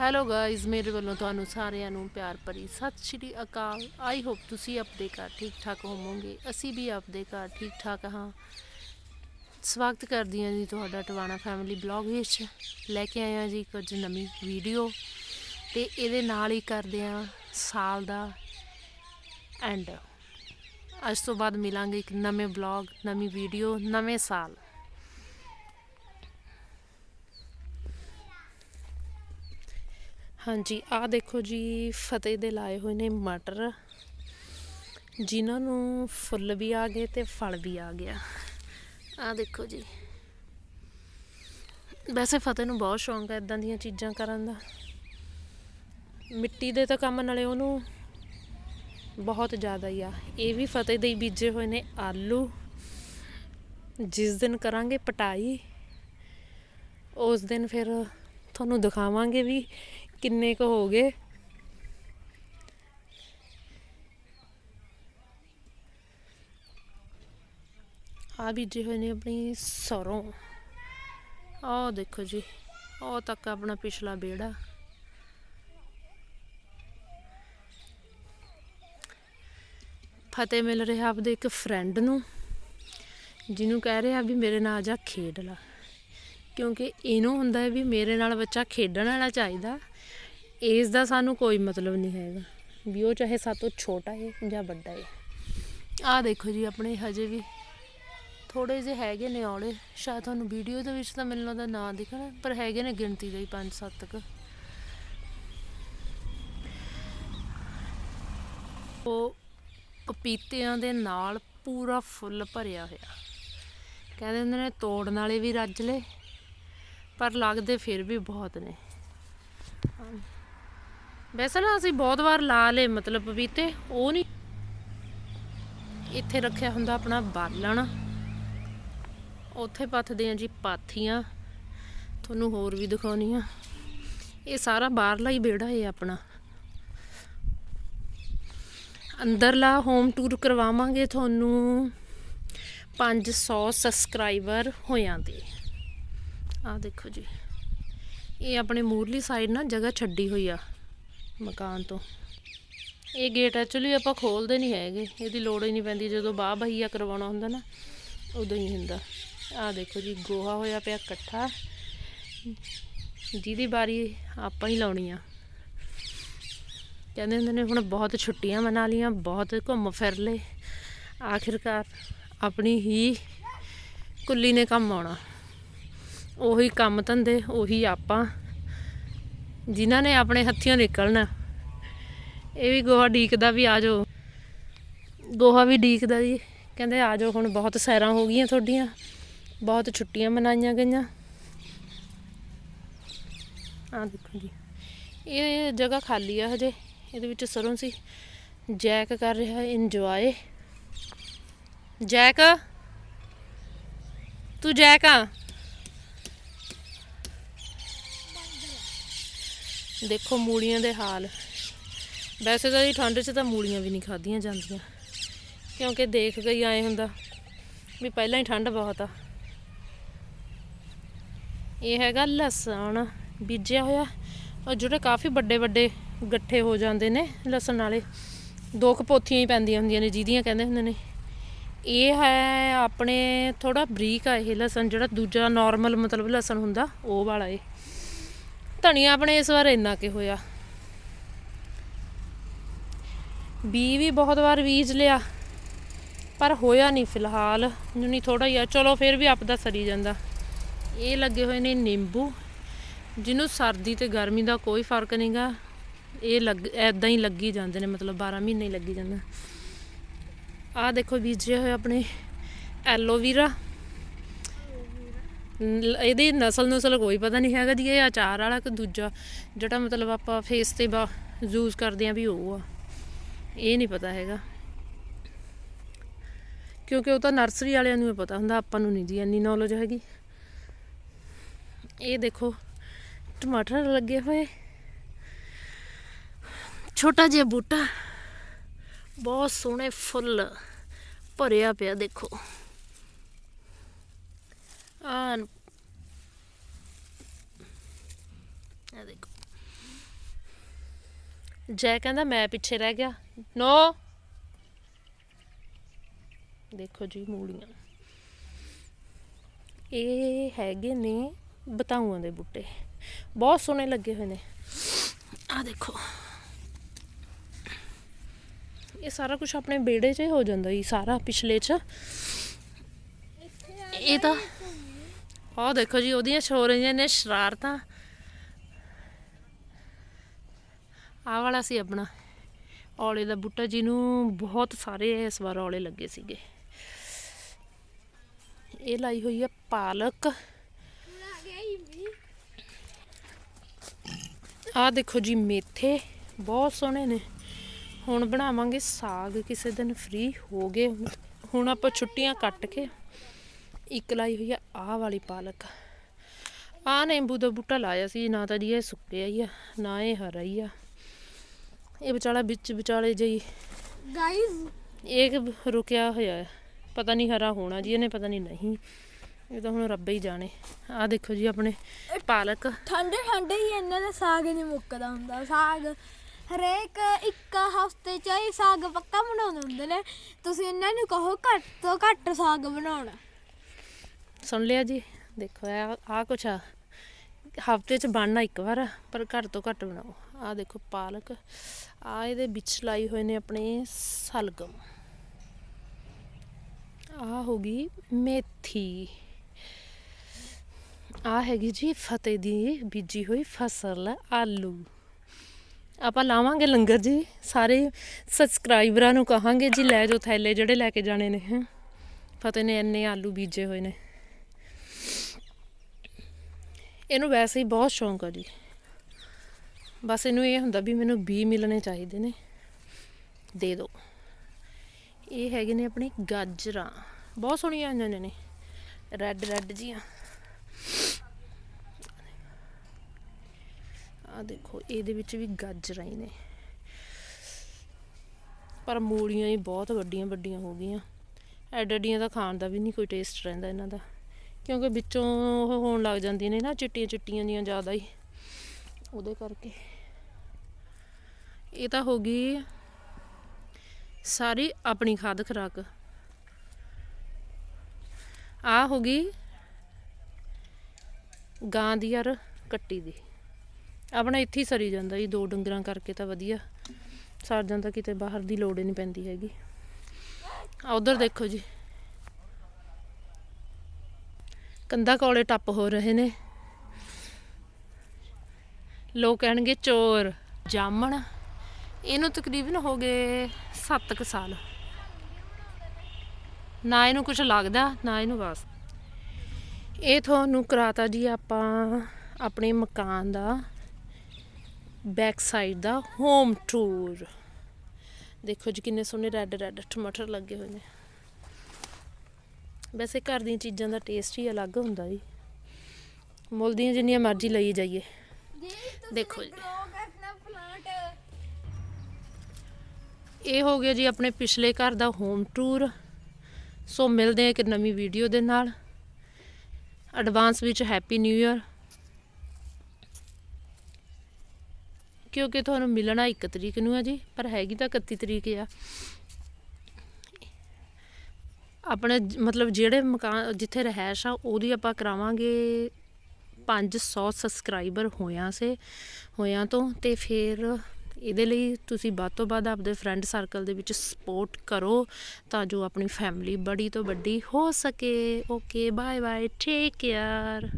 Hello guys ਮੇਰੇ ਵੱਲੋਂ ਤੁਹਾਨੂੰ ਸਾਰਿਆਂ ਨੂੰ ਪਿਆਰ ਭਰੀ ਸਤਿ ਸ਼੍ਰੀ ਅਕਾਲ। ਆਈ ਹੋਪ ਤੁਸੀਂ ਆਪਣੇ ਘਰ ਠੀਕ ਠਾਕ ਹੋਵੋਗੇ। ਅਸੀਂ ਵੀ ਆਪਣੇ ਘਰ ਠੀਕ ਠਾਕ ਹਾਂ। ਸਵਾਗਤ ਕਰਦੀ ਹਾਂ ਜੀ ਤੁਹਾਡਾ ਟਵਾਣਾ ਫੈਮਿਲੀ ਬਲੌਗ ਵਿੱਚ। ਲੈ ਕੇ ਆਏ ਹਾਂ ਜੀ ਕੁਝ ਨਵੀਂ ਵੀਡੀਓ ਤੇ ਇਹਦੇ ਨਾਲ ਹੀ ਕਰਦੇ ਹਾਂ ਸਾਲ ਦਾ ਐਂਡ ਅੱਜ ਤੋਂ ਬਾਅਦ ਮਿਲਾਂਗੇ ਇੱਕ ਨਵੇਂ ਬਲੌਗ ਨਵੀਂ ਵੀਡੀਓ ਨਵੇਂ ਸਾਲ। ਹਾਂਜੀ, ਆਹ ਦੇਖੋ ਜੀ, ਫਤਿਹ ਦੇ ਲਾਏ ਹੋਏ ਨੇ ਮਟਰ। ਜਿਨ੍ਹਾਂ ਨੂੰ ਫੁੱਲ ਵੀ ਆ ਗਏ ਤੇ ਫਲ ਵੀ ਆ ਗਿਆ। ਆਹ ਦੇਖੋ ਜੀ। ਵੈਸੇ ਫਤਿਹ ਨੂੰ ਬਹੁਤ ਸ਼ੌਂਕ ਹੈ ਇਦਾਂ ਦੀਆਂ ਚੀਜ਼ਾਂ ਕਰਨ ਦਾ। ਮਿੱਟੀ ਦੇ ਤਾਂ ਕੰਮ ਨਾਲੇ ਉਹਨੂੰ ਬਹੁਤ ਜ਼ਿਆਦਾ ਹੀ ਆ। ਇਹ ਵੀ ਫਤਿਹ ਦੇ ਹੀ ਬੀਜੇ ਹੋਏ ਨੇ ਆਲੂ। ਜਿਸ ਦਿਨ ਕਰਾਂਗੇ ਪਟਾਈ, ਉਸ ਦਿਨ ਫਿਰ ਤੁਹਾਨੂੰ ਦਿਖਾਵਾਂਗੇ ਵੀ ਕਿੰਨੇ ਕੁ ਹੋ ਗਏ? ਆ ਬੀਜੇ ਹੋਏ ਨੇ ਆਪਣੀ ਸਰੋਂ। ਆਹ ਦੇਖੋ ਜੀ ਉਹ ਤੱਕ ਆਪਣਾ ਪਿਛਲਾ ਬੇੜਾ ਫਤਿਹ ਮਿਲ ਰਿਹਾ ਆਪਦੇ ਇੱਕ ਫਰੈਂਡ ਨੂੰ, ਜਿਹਨੂੰ ਕਹਿ ਰਿਹਾ ਵੀ ਮੇਰੇ ਨਾਲ ਜਾ ਖੇਡ ਲਾ। ਕਿਉਂਕਿ ਇਹਨੂੰ ਹੁੰਦਾ ਵੀ ਮੇਰੇ ਨਾਲ ਬੱਚਾ ਖੇਡਣ ਵਾਲਾ ਚਾਹੀਦਾ ਏਜ ਦਾ ਸਾਨੂੰ ਕੋਈ ਮਤਲਬ ਨਹੀਂ ਹੈਗਾ। ਵੀ ਉਹ ਚਾਹੇ ਸਾਤੋਂ ਛੋਟਾ ਹੈ ਜਾਂ ਵੱਡਾ ਹੈ ਆਹ ਦੇਖੋ ਜੀ ਆਪਣੇ ਹਜੇ ਵੀ ਥੋੜੇ ਜਿਹੇ ਹੈਗੇ ਨੇ ਔਲੇ। ਸ਼ਾਇਦ ਤੁਹਾਨੂੰ ਵੀਡੀਓ ਦੇ ਵਿੱਚ ਤਾਂ ਮੈਨੂੰ ਲੱਗਦਾ ਨਾਂ ਦਿਖਣਾ, ਪਰ ਹੈਗੇ ਨੇ ਗਿਣਤੀ ਦੇ ਹੀ 5-7 ਤੱਕ ਉਹ ਪਪੀਤਿਆਂ ਦੇ ਨਾਲ ਪੂਰਾ ਫੁੱਲ ਭਰਿਆ ਹੋਇਆ। ਕਹਿੰਦੇ ਹੁੰਦੇ ਨੇ, ਤੋੜਨ ਵਾਲੇ ਵੀ ਰੱਜ ਲਏ, ਪਰ ਲੱਗਦੇ ਫਿਰ ਵੀ ਬਹੁਤ ਨੇ। ਵੈਸੇ ਨਾ ਅਸੀਂ ਬਹੁਤ ਵਾਰ ਲਾ ਲਏ, ਮਤਲਬ ਪਪੀਤੇ ਉਹ ਨਹੀਂ ਇੱਥੇ ਰੱਖਿਆ ਹੁੰਦਾ ਆਪਣਾ ਬਾਲਣ। ਉੱਥੇ ਪੱਥਦੇ ਆ ਜੀ ਪਾਥੀਆਂ। ਤੁਹਾਨੂੰ ਹੋਰ ਵੀ ਦਿਖਾਉਣੀ ਆ। ਇਹ ਸਾਰਾ ਬਾਹਰਲਾ ਹੀ ਵਿਹੜਾ ਹੈ ਆਪਣਾ। ਅੰਦਰਲਾ ਹੋਮ ਟੂਰ ਕਰਵਾਵਾਂਗੇ ਤੁਹਾਨੂੰ 500 ਸਬਸਕ੍ਰਾਈਬਰ ਹੋਇਆਂ ਦੇ। ਆ ਦੇਖੋ ਜੀ। ਇਹ ਆਪਣੇ ਮੂਰਲੀ ਸਾਈਡ ਨਾ ਜਗ੍ਹਾ ਛੱਡੀ ਹੋਈ ਆ। ਮਕਾਨ ਤੋਂ। ਇਹ ਗੇਟ ਐਕਚੁਅਲੀ ਆਪਾਂ ਖੋਲਦੇ ਨਹੀਂ ਹੈਗੇ। ਇਹਦੀ ਲੋੜ ਹੀ ਨਹੀਂ ਪੈਂਦੀ। ਜਦੋਂ ਬਾਹ ਬਹੀਆ ਕਰਵਾਉਣਾ ਹੁੰਦਾ ਨਾ, ਉਦੋਂ ਹੀ ਹੁੰਦਾ। ਆਹ ਦੇਖੋ ਜੀ, ਗੋਹਾ ਹੋਇਆ ਪਿਆ ਇਕੱਠਾ। ਜਿਹਦੀ ਬਾਰੀ ਆਪਾਂ ਹੀ ਲਾਉਣੀ ਆ। ਕਹਿੰਦੇ ਹੁੰਦੇ ਨੇ, ਹੁਣ ਬਹੁਤ ਛੁੱਟੀਆਂ ਮਨਾ ਲੀਆਂ, ਬਹੁਤ ਘੁੰਮ ਫਿਰ ਲਏ। ਆਖਿਰਕਾਰ ਆਪਣੀ ਹੀ ਕੁੱਲੀ ਨੇ ਕੰਮ ਆਉਣਾ। ਉਹੀ ਕੰਮ ਧੰਦੇ, ਉਹੀ ਆਪਾਂ ਜਿਨ੍ਹਾਂ ਨੇ ਆਪਣੇ ਹੱਥੀਆਂ ਨਿਕਲਣਾ। ਇਹ ਵੀ ਗੋਹਾ ਡੀਕਦਾ ਵੀ ਆ ਜਾਓ। ਗੋਹਾ ਵੀ ਡੀਕਦਾ ਜੀ। ਕਹਿੰਦੇ ਆ ਜਾਓ, ਹੁਣ ਬਹੁਤ ਸੈਰਾਂ ਹੋ ਗਈਆਂ ਤੁਹਾਡੀਆਂ। ਬਹੁਤ ਛੁੱਟੀਆਂ ਮਨਾਈਆਂ ਗਈਆਂ। ਆ ਦੇਖੋ ਜੀ। ਇਹ ਜਗ੍ਹਾ ਖਾਲੀ ਆ ਹਜੇ। ਇਹਦੇ ਵਿੱਚ ਸਰੋਂ ਸੀ। ਜੈਕ ਕਰ ਰਿਹਾ, ਇੰਜੋਏ। ਜੈਕ? ਤੂੰ ਜੈਕ ਆ? ਦੇਖੋ ਮੂਲੀਆਂ ਦੇ ਹਾਲ। ਵੈਸੇ ਤਾਂ ਇਹ ਠੰਡ 'ਚ ਤਾਂ ਮੂਲੀਆਂ ਵੀ ਨਹੀਂ ਖਾਧੀਆਂ ਜਾਂਦੀਆਂ। ਕਿਉਂਕਿ ਦੇਖ ਗਈ ਆਏ ਹੁੰਦਾ ਵੀ ਪਹਿਲਾਂ ਹੀ ਠੰਡ ਬਹੁਤ ਆ। ਇਹ ਹੈਗਾ ਲਸਣ ਬੀਜਿਆ ਹੋਇਆ। ਔਰ ਜਿਹੜੇ ਕਾਫੀ ਵੱਡੇ ਵੱਡੇ ਗੱਠੇ ਹੋ ਜਾਂਦੇ ਨੇ ਲਸਣ ਵਾਲੇ, ਦੋ ਕੁ ਪੋਥੀਆਂ ਹੀ ਪੈਂਦੀਆਂ ਹੁੰਦੀਆਂ ਨੇ ਜਿਹਦੀਆਂ ਕਹਿੰਦੇ ਹੁੰਦੇ ਨੇ। ਇਹ ਹੈ ਆਪਣੇ ਥੋੜਾ ਬਰੀਕ ਆ ਇਹ ਲਸਣ, ਜਿਹੜਾ ਦੂਜਾ ਨਾਰਮਲ ਮਤਲਬ ਲਸਣ ਹੁੰਦਾ, ਉਹ ਵਾਲਾ ਇਹ। ਧਨੀਆ ਆਪਣੇ ਇਸ ਵਾਰ ਇੰਨਾ ਕਿ ਹੋਇਆ? ਬੀ ਵੀ ਬਹੁਤ ਵਾਰ ਬੀਜ ਲਿਆ, ਪਰ ਹੋਇਆ ਨਹੀਂ ਫਿਲਹਾਲ। ਨਹੀਂ ਥੋੜਾ ਹੀ ਆ ਚਲੋ ਫਿਰ ਵੀ ਆਪਦਾ ਸਰੀ ਜਾਂਦਾ। ਇਹ ਲੱਗੇ ਹੋਏ ਨੇ ਨਿੰਬੂ, ਜਿਹਨੂੰ ਸਰਦੀ ਤੇ ਗਰਮੀ ਦਾ ਕੋਈ ਫ਼ਰਕ ਨਹੀਂਗਾ। ਇਹ ਲੱਗ ਐਦਾਂ ਹੀ ਲੱਗੀ ਜਾਂਦੇ ਨੇ, ਮਤਲਬ 12 ਮਹੀਨੇ ਹੀ ਲੱਗੀ ਜਾਂਦਾ। ਆਹ ਦੇਖੋ ਬੀਜੇ ਹੋਏ ਆਪਣੇ ਐਲੋਵੀਰਾ। ਇਹਦੀ ਨਸਲ ਨਸਲ ਕੋਈ ਪਤਾ ਨਹੀਂ ਹੈਗਾ ਜੀ, ਇਹ ਅਚਾਰ ਵਾਲਾ ਕਿ ਦੂਜਾ ਜਿਹੜਾ ਮਤਲਬ ਆਪਾਂ ਫੇਸ ਤੇ ਬਾ ਯੂਜ਼ ਕਰਦੇ ਆ ਵੀ ਉਹ ਆ। ਇਹ ਨਹੀਂ ਪਤਾ ਹੈਗਾ। ਕਿਉਂਕਿ ਉਹ ਤਾਂ ਨਰਸਰੀ ਵਾਲਿਆਂ ਨੂੰ ਹੀ ਪਤਾ ਹੁੰਦਾ, ਆਪਾਂ ਨੂੰ ਨਹੀਂ ਜੀ ਇੰਨੀ ਨੌਲੇਜ ਹੈਗੀ। ਇਹ ਦੇਖੋ, ਟਮਾਟਰ ਲੱਗੇ ਹੋਏ। ਛੋਟਾ ਜਿਹਾ ਬੂਟਾ। ਬਹੁਤ ਸੋਹਣੇ ਫੁੱਲ ਭਰਿਆ ਪਿਆ ਦੇਖੋ। ਆ ਦੇਖੋ ਜੈ ਕਹਿੰਦਾ ਮੈਂ ਪਿੱਛੇ ਰਹਿ ਗਿਆ ਨੋ ਦੇਖੋ ਜੀ ਮੂਲੀਆਂ ਇਹ ਹੈਗੇ ਨੇ ਬਤਾਊਆਂ ਦੇ ਬੂਟੇ ਬਹੁਤ ਸੋਹਣੇ ਲੱਗੇ ਹੋਏ ਨੇ ਆ ਦੇਖੋ ਇਹ ਸਾਰਾ ਕੁਝ ਆਪਣੇ ਬੇੜੇ 'ਚ ਹੋ ਜਾਂਦਾ ਜੀ ਸਾਰਾ ਪਿਛਲੇ 'ਚ ਇਹ ਤਾਂ ਆਹ ਦੇਖੋ ਜੀ, ਉਹਦੀਆਂ ਛੋ ਰਹੀਆਂ ਨੇ ਸ਼ਰਾਰਤਾਂ। ਆਹ ਵਾਲਾ ਸੀ ਆਪਣਾ। ਔਲੇ ਦਾ ਬੂਟਾ ਜਿਹਨੂੰ ਬਹੁਤ ਸਾਰੇ ਇਸ ਵਾਰ ਔਲੇ ਲੱਗੇ ਸੀਗੇ। ਇਹ ਲਾਈ ਹੋਈ ਹੈ ਪਾਲਕ। ਆਹ ਦੇਖੋ ਜੀ, ਮੇਥੇ। ਬਹੁਤ ਸੋਹਣੇ ਨੇ। ਹੁਣ ਬਣਾਵਾਂਗੇ ਸਾਗ, ਕਿਸੇ ਦਿਨ ਫ੍ਰੀ ਹੋ ਗਏ। ਹੁਣ ਆਪਾਂ ਛੁੱਟੀਆਂ ਕੱਟ ਕੇ ਇੱਕ ਲਾਈ ਹੋਈ ਆ ਆਹ ਵਾਲੀ ਪਾਲਕ। ਆਹ ਨਿੰਬੂ ਦਾ ਬੂਟਾ ਲਾਇਆ ਸੀ ਨਾ ਤਾਂ ਜੀ ਇਹ ਸੁੱਕਿਆ ਹੀ ਆ ਨਾ ਇਹ ਹਰਾ ਹੀ ਆ। ਇਹ ਵਿਚਾਲਾ ਵਿੱਚ ਵਿਚਾਲੇ ਜਿਹੀ ਗਾਇਸ ਇਹ ਰੁਕਿਆ ਹੋਇਆ ਹੈ। ਪਤਾ ਨਹੀਂ ਹਰਾ ਹੋਣਾ ਜੀ ਇਹਨੇ ਪਤਾ ਨਹੀਂ ਨਹੀਂ। ਇਹ ਤਾਂ ਹੁਣ ਰੱਬ ਹੀ ਜਾਣੇ। ਆਹ ਦੇਖੋ ਜੀ ਆਪਣੇ ਪਾਲਕ। ਠੰਡੇ ਠੰਡੇ ਹੀ ਇਹਨਾਂ ਦਾ ਸਾਗ ਨਹੀਂ ਮੁੱਕਦਾ ਹੁੰਦਾ। ਸਾਗ ਹਰੇਕ ਇੱਕ ਹਫ਼ਤੇ ਚ ਸਾਗ ਪੱਕਾ ਬਣਾਉਂਦੇ ਹੁੰਦੇ ਨੇ। ਤੁਸੀਂ ਇਹਨਾਂ ਨੂੰ ਕਹੋ ਘੱਟ ਤੋਂ ਘੱਟ ਸਾਗ ਬਣਾਉਣਾ। ਸੁਣ ਲਿਆ ਜੀ। ਦੇਖੋ ਆ ਆ ਕੁਛ ਆ। ਹਫ਼ਤੇ ਚ ਬਣਨਾ ਇੱਕ ਵਾਰ, ਪਰ ਘੱਟ ਤੋਂ ਘੱਟ ਬਣਾਓ। ਆ ਦੇਖੋ, ਪਾਲਕ। ਆ ਇਹਦੇ ਵਿੱਚ ਲਾਈ ਹੋਏ ਨੇ ਆਪਣੇ ਸਲਗਮ। ਆ ਹੋ ਗਈ ਮੇਥੀ। ਆ ਹੈਗੀ ਜੀ ਫਤਿਹ ਦੀ ਬੀਜੀ ਹੋਈ ਫਸਲ, ਆਲੂ। ਆਪਾਂ ਲਾਵਾਂਗੇ ਲੰਗਰ ਜੀ। ਸਾਰੇ ਸਬਸਕ੍ਰਾਈਬਰਾਂ ਨੂੰ ਕਹਾਂਗੇ ਜੀ, ਲੈ ਜਾਓ ਥੈਲੇ ਜਿਹੜੇ ਲੈ ਕੇ ਜਾਣੇ ਨੇ। ਹੈਂ। ਫਤਿਹ ਨੇ ਇੰਨੇ ਆਲੂ ਬੀਜੇ ਹੋਏ ਨੇ। ਇਹਨੂੰ ਵੈਸੇ ਹੀ ਬਹੁਤ ਸ਼ੌਂਕ ਆ ਜੀ। ਬਸ ਇਹਨੂੰ ਇਹ ਹੁੰਦਾ ਵੀ ਮੈਨੂੰ ਬੀ ਮਿਲਣੇ ਚਾਹੀਦੇ ਨੇ। ਦੇ ਦਿਓ ਇਹ ਹੈਗੇ ਨੇ ਆਪਣੇ ਗਾਜਰਾਂ। ਬਹੁਤ ਸੋਹਣੀਆਂ ਆਈਆਂ ਨੇ ਰੈੱਡ ਰੈੱਡ ਜੀਆਂ। ਆ ਦੇਖੋ, ਇਹਦੇ ਵਿੱਚ ਵੀ ਗਾਜਰਾਂ ਹੀ ਨੇ। ਪਰ ਮੂਲੀਆਂ ਹੀ ਬਹੁਤ ਵੱਡੀਆਂ ਵੱਡੀਆਂ ਹੋ ਗਈਆਂ। ਐਡ ਐਡੀਆਂ ਦਾ ਖਾਣ ਦਾ ਵੀ ਨਹੀਂ ਕੋਈ ਟੇਸਟ ਰਹਿੰਦਾ ਇਹਨਾਂ ਦਾ। ਕਿਉਂਕਿ ਵਿੱਚੋਂ ਉਹ ਹੋਣ ਲੱਗ ਜਾਂਦੀਆਂ ਨੇ ਨਾ, ਚਿੱਟੀਆਂ ਚਿੱਟੀਆਂ ਜੀਆਂ ਜ਼ਿਆਦਾ ਹੀ। ਉਹਦੇ ਕਰਕੇ। ਇਹ ਤਾਂ ਹੋ ਗਈ ਸਾਰੀ ਆਪਣੀ ਖਾਦ ਖੁਰਾਕ। ਆ ਹੋ ਗਈ ਗਾਂ ਦੀ ਯਾਰ ਕੱਟੀ ਦੀ। ਆਪਣਾ ਇੱਥੇ ਹੀ ਸਰੀ ਜਾਂਦਾ ਜੀ, ਦੋ ਡੰਗਰਾਂ ਕਰਕੇ ਤਾਂ ਵਧੀਆ। ਸਰ ਜਾਂਦਾ ਕਿਤੇ ਬਾਹਰ ਦੀ ਲੋੜ ਹੀ ਨਹੀਂ ਪੈਂਦੀ ਹੈਗੀ। ਆ ਉਧਰ ਦੇਖੋ ਜੀ। ਕੰਧਾਂ ਕੋਲੇ ਟੱਪ ਹੋ ਰਹੇ ਨੇ। ਲੋਕ ਕਹਿਣਗੇ ਚੋਰ। ਜਾਮਣ ਇਹਨੂੰ ਤਕਰੀਬਨ ਹੋ ਗਏ 7 ਕੁ ਸਾਲ। ਨਾ ਇਹਨੂੰ ਕੁਝ ਲੱਗਦਾ ਨਾ ਇਹਨੂੰ ਵਾਸ। ਇਹ ਤੁਹਾਨੂੰ ਕਰਾਤਾ ਜੀ ਆਪਾਂ ਆਪਣੇ ਮਕਾਨ ਦਾ ਬੈਕ ਸਾਈਡ ਦਾ ਹੋਮ ਟੂਰ ਦੇਖੋ ਜੀ ਕਿੰਨੇ ਸੋਹਣੇ ਰੈੱਡ ਰੈੱਡ ਟਮਾਟਰ ਲੱਗੇ ਹੋਏ ਨੇ। ਵੈਸੇ ਘਰ ਦੀਆਂ ਚੀਜ਼ਾਂ ਦਾ ਟੇਸਟ ਹੀ ਅਲੱਗ ਹੁੰਦਾ ਜੀ। ਮੁੱਲ ਦੀਆਂ ਜਿੰਨੀਆਂ ਮਰਜ਼ੀ ਲਈ ਜਾਈਏ। ਦੇਖੋ ਜੀ। ਇਹ ਹੋ ਗਿਆ ਜੀ ਆਪਣੇ ਪਿਛਲੇ ਘਰ ਦਾ ਹੋਮ ਟੂਰ ਸੋ ਮਿਲਦੇ ਆ ਇੱਕ ਨਵੀਂ ਵੀਡੀਓ ਦੇ ਨਾਲ। ਐਡਵਾਂਸ ਵਿੱਚ ਹੈਪੀ ਨਿਊ ਇਅਰ ਕਿਉਂਕਿ ਤੁਹਾਨੂੰ ਮਿਲਣਾ 1 ਤਰੀਕ ਨੂੰ ਹੈ ਜੀ ਪਰ ਹੈਗੀ ਤਾਂ 31 ਤਰੀਕ ਆ। ਆਪਣੇ ਮਤਲਬ ਜਿਹੜੇ ਮਕਾਨ, ਜਿੱਥੇ ਰਹਿائش ਆ, ਉਹਦੀ ਆਪਾਂ ਕਰਾਵਾਂਗੇ 500 ਸਬਸਕ੍ਰਾਈਬਰ ਹੋਇਆ ਸੇ, ਹੋਇਆਂ ਤੋਂ, ਤੇ ਫਿਰ ਇਹਦੇ ਲਈ ਤੁਸੀਂ ਵੱਧ ਤੋਂ ਵੱਧ ਆਪਦੇ ਫਰੈਂਡ ਸਰਕਲ ਦੇ ਵਿੱਚ ਸਪੋਰਟ ਕਰੋ, ਤਾਂ ਜੋ ਆਪਣੀ ਫੈਮਿਲੀ ਬੜੀ ਤੋਂ ਵੱਡੀ ਹੋ ਸਕੇ। Okay bye bye take care